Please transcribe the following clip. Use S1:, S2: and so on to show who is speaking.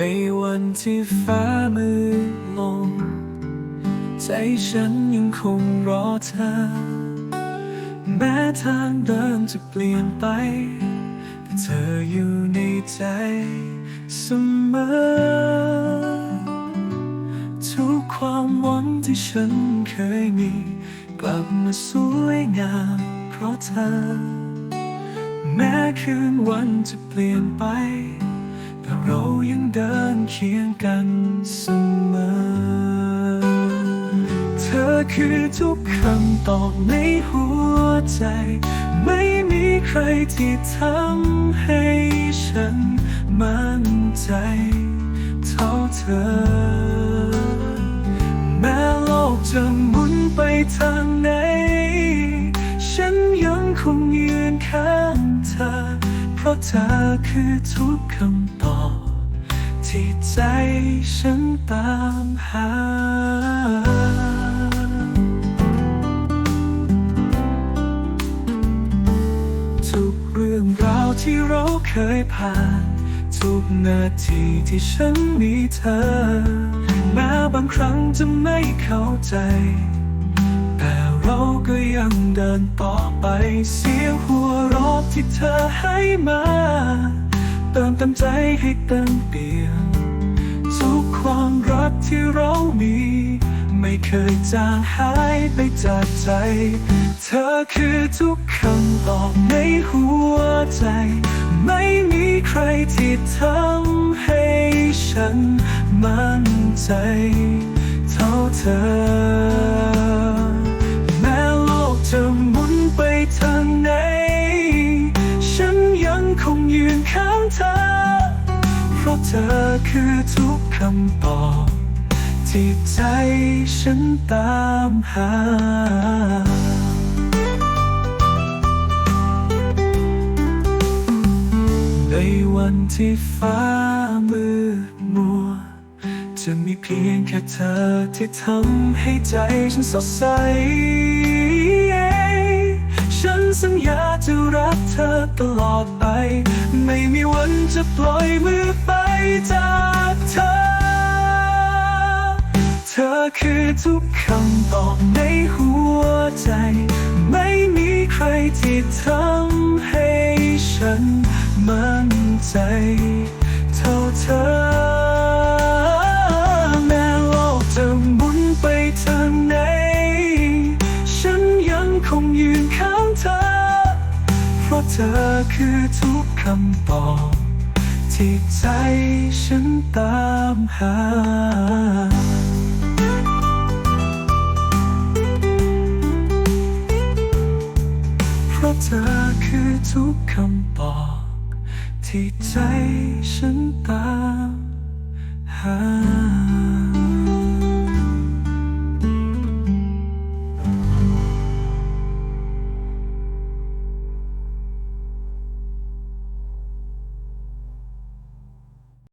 S1: ในวันที่ฟ้ามืดลง ใจฉันยังคงรอเธอ แม้ทางเดินจะเปลี่ยนไป แต่เธออยู่ในใจเสมอ ทุกความหวังที่ฉันเคยมี กลับมาสวยงามเพราะเธอ แม้คืนวันจะเปลี่ยนไป แต่เรายังเดินเคียงกันเสมอ เธอคือทุกคำตอบในหัวใจ ไม่มีใครที่ทำให้ฉันมั่นใจเท่าเธอ แม้โลกจะหมุนไปทางไหน ฉันยังคงยืนข้างเธอ เพราะเธอคือทุกคำตอบ ที่ใจฉันตามหา ทุกเรื่องราวที่เราเคยผ่าน ทุกนาทีที่ฉันมีเธอ แม้บางครั้งจะไม่เข้าใจ เราก็ยังเดินต่อไป เสียงหัวราะที่เธอให้มา เติมเต็มใจให้เต็มเปี่ยมทุกความรักที่เรามี ไม่เคยจางหายไปจากใจ เธอคือทุกคำตอบในหัวใจ ไม่มีใครที่ทำให้ฉันมั่นใจ เท่าเธอ เธอ เพราะเธอคือทุกคำตอบที่ใจฉันตามหาในวันที่ฟ้ามืดมัว จะมีเพียงแค่เธอที่ทำให้ใจฉันสดใส จะรักเธอตลอดไป ไม่มีวันจะปล่อยมือไปจากเธอ เธอคือทุกคำตอบในหัวใจ ไม่มีใครที่ทำให้ฉันมั่นใจ เท่าเธอ ธอคือทุกคำตอบที่ใจฉันตามหา เพราะเธอคือทุกคำตอบที่ใจฉันตามหา